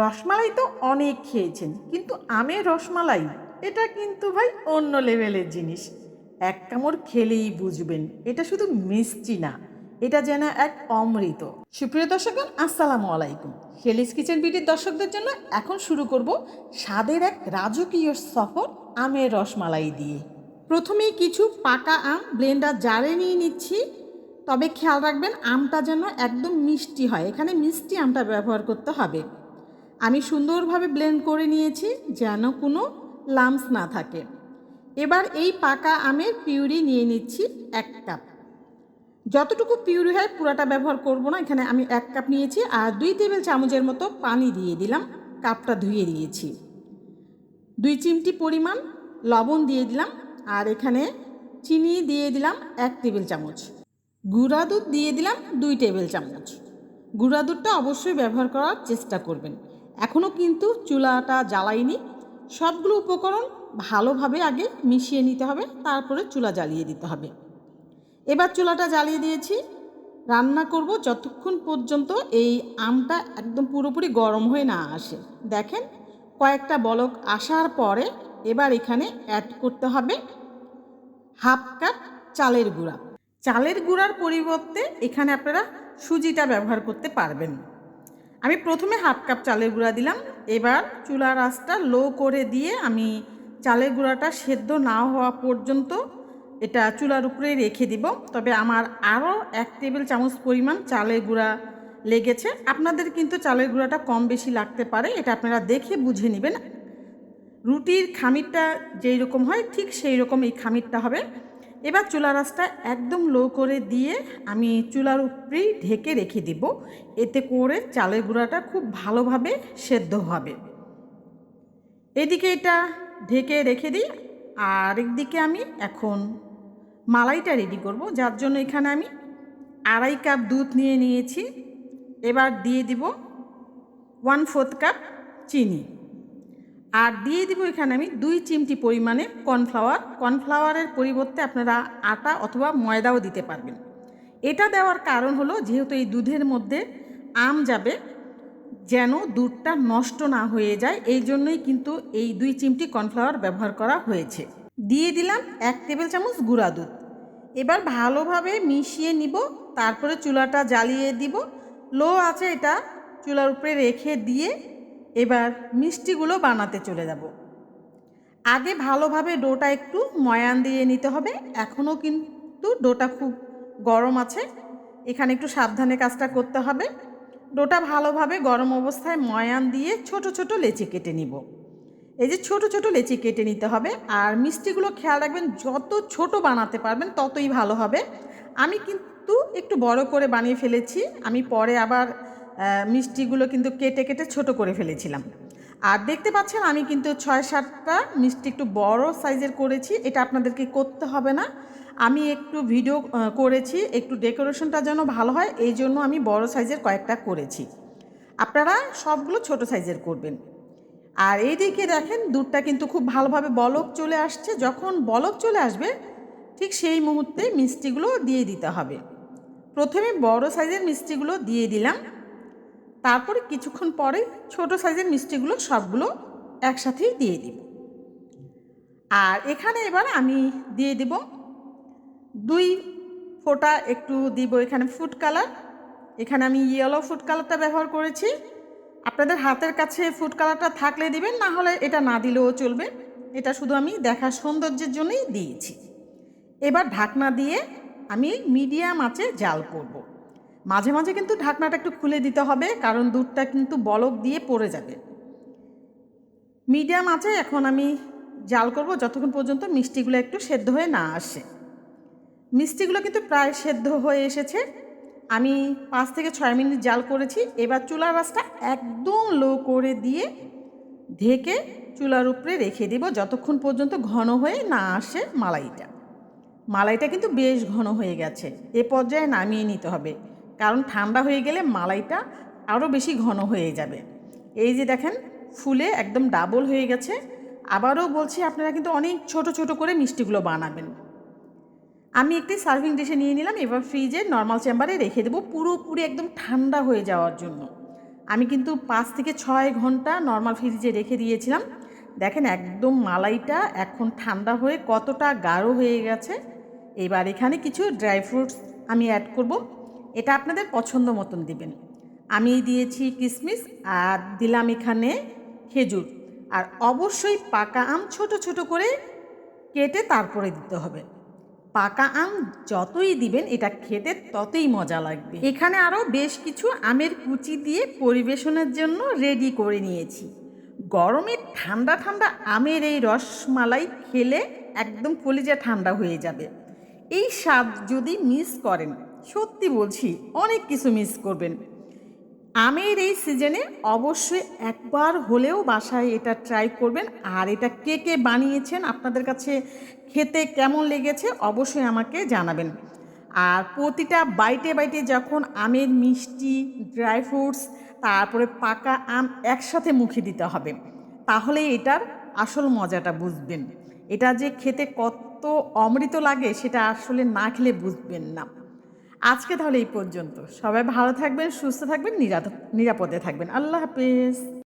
রসমালাই তো অনেক খেয়েছেন, কিন্তু আমের রসমালাই, এটা কিন্তু ভাই অন্য লেভেলের জিনিস। এক কামড় খেলেই বুঝবেন, এটা শুধু মিষ্টি না, এটা যেন এক অমৃত। সুপ্রিয় দর্শকগণ, আসসালামু আলাইকুম। হেলিস কিচেন বিটির দর্শকদের জন্য এখন শুরু করব স্বাদের এক রাজকীয় সফর আমের রসমালাই দিয়ে। প্রথমেই কিছু পাকা আম ব্লেন্ডার জারে নিয়ে নিচ্ছি। তবে খেয়াল রাখবেন, আমটা যেন একদম মিষ্টি হয়, এখানে মিষ্টি আমটা ব্যবহার করতে হবে। আমি সুন্দরভাবে ব্লেন্ড করে নিয়েছি যেন কোনো লামস না থাকে। এবার এই পাকা আমের পিউরি নিয়ে নিচ্ছি এক কাপ যতটুকু পিউরি হয় পুরাটা ব্যবহার করব না, এখানে আমি এক কাপ নিয়েছি আর দুই টেবিল চামচের মতো পানি দিয়ে দিলাম কাপটা ধুয়ে দিয়েছি। দুই চিমটি পরিমাণ লবণ দিয়ে দিলাম আর এখানে চিনি দিয়ে দিলাম এক টেবিল চামচ। গুঁড়া দুধ দিয়ে দিলাম দুই টেবিল চামচ। গুঁড়া দুধটা অবশ্যই ব্যবহার করার চেষ্টা করবেন। এখনও কিন্তু চুলাটা জ্বালাইনি। সবগুলো উপকরণ ভালোভাবে আগে মিশিয়ে নিতে হবে, তারপরে চুলা জ্বালিয়ে দিতে হবে। এবার চুলাটা জ্বালিয়ে দিয়েছি। রান্না করব যতক্ষণ পর্যন্ত এই আমটা একদম পুরোপুরি গরম হয়ে না আসে। দেখেন, কয়েকটা বলক আসার পরে এবার এখানে অ্যাড করতে হবে হাফ কাপ চালের গুঁড়া। চালের গুঁড়ার পরিবর্তে এখানে আপনারা সুজিটা ব্যবহার করতে পারবেন। আমি প্রথমে হাফ কাপ চালের গুঁড়া দিলাম। এবার চুলার আঁচটা লো করে দিয়ে আমি চালের গুঁড়াটা সেদ্ধ না হওয়া পর্যন্ত এটা চুলার উপরে রেখে দিব। তবে আমার আরও এক টেবিল চামচ পরিমাণ চালের গুঁড়া লেগেছে। আপনাদের কিন্তু চালের গুঁড়াটা কম বেশি লাগতে পারে, এটা আপনারা দেখে বুঝে নেবেন। রুটির খামিরটা যেই রকম হয়, ঠিক সেই রকম এই খামিরটা হবে। এবার চুলা রাসটা একদম লো করে দিয়ে আমি চুলার উপরেই ঢেকে রেখে দিব। এতে করে চালের গুঁড়াটা খুব ভালোভাবে সেদ্ধ হবে। এদিকে এটা ঢেকে রেখে দিই, আর একদিকে আমি এখন মালাইটা রেডি করব, যার জন্য এখানে আমি আড়াই কাপ দুধ নিয়ে নিয়েছি। এবার দিয়ে দিব ওয়ান ফোর্থ কাপ চিনি। আর দিয়ে দিব এখানে আমি দুই চিমটি পরিমাণে কর্নফ্লাওয়ার। কর্নফ্লাওয়ারের পরিবর্তে আপনারা আটা অথবা ময়দাও দিতে পারবেন। এটা দেওয়ার কারণ হলো যেহেতু এই দুধের মধ্যে আম যাবে, যেন দুধটা নষ্ট না হয়ে যায়, এই জন্যই কিন্তু এই দুই চিমটি কর্নফ্লাওয়ার ব্যবহার করা হয়েছে। দিয়ে দিলাম এক টেবিল চামচ গুঁড়া দুধ। এবার ভালোভাবে মিশিয়ে নিব, তারপরে চুলাটা জ্বালিয়ে দিব। লো আছে এটা চুলার উপরে রেখে দিয়ে এবার মিষ্টিগুলো বানাতে চলে যাব। আগে ভালোভাবে ডোটা একটু ময়ান দিয়ে নিতে হবে। এখনও কিন্তু ডোটা খুব গরম আছে। এখানে একটু সাবধানে কাজটা করতে হবে। ডোটা ভালোভাবে গরম অবস্থায় ময়ান দিয়ে ছোট ছোট লেচি কেটে নিব। এই যে ছোট ছোট লেচি কেটে নিতে হবে। আর মিষ্টিগুলো খেয়াল রাখবেন, যত ছোট বানাতে পারবেন ততই ভালো হবে। আমি কিন্তু একটু বড় করে বানিয়ে ফেলেছি। আমি পরে আবার মিষ্টিগুলো কিন্তু কেটে কেটে ছোট করে ফেলেছিলাম। আর দেখতে পাচ্ছেন, আমি কিন্তু ছয় সাতটা মিষ্টি একটু বড় সাইজের করেছি, এটা আপনাদেরকে করতে হবে না। আমি একটু ভিডিও করেছি, একটু ডেকোরেশনটা যেন ভালো হয়, এই জন্য আমি বড় সাইজের কয়েকটা করেছি। আপনারা সবগুলো ছোট সাইজের করবেন। আর এইদিকে দেখেন, দুধটা কিন্তু খুব ভালোভাবে বলক চলে আসছে, যখন বলক চলে আসবে, ঠিক সেই মুহূর্তে মিষ্টিগুলো দিয়ে দিতে হবে। প্রথমে বড় সাইজের মিষ্টিগুলো দিয়ে দিলাম। তারপরে কিছুক্ষণ পরে ছোট সাইজের মিষ্টিগুলো সবগুলো একসাথেই দিয়ে দিব। আর এখানে এবার আমি দিয়ে দিব দুই ফোঁটা একটু দিব এখানে ফুড কালার এখানে আমি ইয়েলো ফুড কালারটা ব্যবহার করেছি। আপনাদের হাতের কাছে ফুড কালারটা থাকলে দিবেন, না হলে এটা না দিলেও চলবে। এটা শুধু আমি দেখার সৌন্দর্যের জন্যই দিয়েছি। এবার ঢাকনা দিয়ে আমি মিডিয়াম আঁচে জাল করব। মাঝে মাঝে কিন্তু ঢাকনাটা একটু খুলে দিতে হবে, কারণ দুধটা কিন্তু বলক দিয়ে পড়ে যাবে। মিডিয়াম আছে, এখন আমি জাল করব, যতক্ষণ পর্যন্ত মিষ্টিগুলো একটু সেদ্ধ হয়ে না আসে। মিষ্টিগুলো কিন্তু প্রায় সেদ্ধ হয়ে এসেছে। আমি পাঁচ থেকে ছয় মিনিট জাল করেছি, এবার চুলার রাসটা একদম লো করে দিয়ে ঢেকে চুলার উপরে রেখে দিব, যতক্ষণ পর্যন্ত ঘন হয়ে না আসে মালাইটা। মালাইটা কিন্তু বেশ ঘন হয়ে গেছে, এ পর্যায়ে নামিয়ে নিতে হবে। কারণ ঠান্ডা হয়ে গেলে মালাইটা আরও বেশি ঘন হয়ে যাবে। এই যে দেখেন, ফুলে একদম ডাবল হয়ে গেছে। আবারও বলছি, আপনারা কিন্তু অনেক ছোট ছোট করে মিষ্টিগুলো বানাবেন। আমি একটি সার্ভিং ডিশে নিয়ে নিলাম, এবার ফ্রিজে নর্মাল চেম্বারে রেখে দেবো পুরোপুরি একদম ঠান্ডা হয়ে যাওয়ার জন্য। আমি কিন্তু পাঁচ থেকে ছয় ঘণ্টা নর্মাল ফ্রিজে রেখে দিয়েছিলাম। দেখেন, একদম মালাইটা এখন ঠান্ডা হয়ে কতটা গাঢ় হয়ে গেছে। এবার এখানে কিছু ড্রাই ফ্রুটস আমি অ্যাড করব। এটা আপনাদের পছন্দ মতন দিবেন। আমি দিয়েছি কিশমিশ আর দিলাম এখানে খেজুর। আর অবশ্যই পাকা আম ছোট ছোট করে কেটে তারপরে দিতে হবে। পাকা আম যতই দিবেন, এটা খেতে ততই মজা লাগবে। এখানে আরও বেশ কিছু আমের কুচি দিয়ে পরিবেশনের জন্য রেডি করে নিয়েছি। গরমে ঠান্ডা ঠান্ডা আমের এই রসমালাই খেলে একদম কলিজা ঠান্ডা হয়ে যাবে। এই স্বাদ যদি মিস করেন সত্যি বলছি, অনেক কিছু মিস করবেন। আমের এই সিজনে অবশ্যই একবার হলেও বাসায় এটা ট্রাই করবেন। আর এটা কে কে বানিয়েছেন, আপনাদের কাছে খেতে কেমন লেগেছে অবশ্যই আমাকে জানাবেন। আর প্রতিটা বাইটে বাইটে যখন আমের মিষ্টি ড্রাই ফ্রুটস তারপরে পাকা আম একসাথে মুখে দিতে হবে, তাহলে এটার আসল মজাটা বুঝবেন। এটা যে খেতে কত অমৃত লাগে, সেটা আসলে না খেলে বুঝবেন না। আজকে তাহলে এই পর্যন্ত। সবাই ভালো থাকবেন সুস্থ থাকবেন নিরাপদে থাকবেন। আল্লাহ হাফেজ।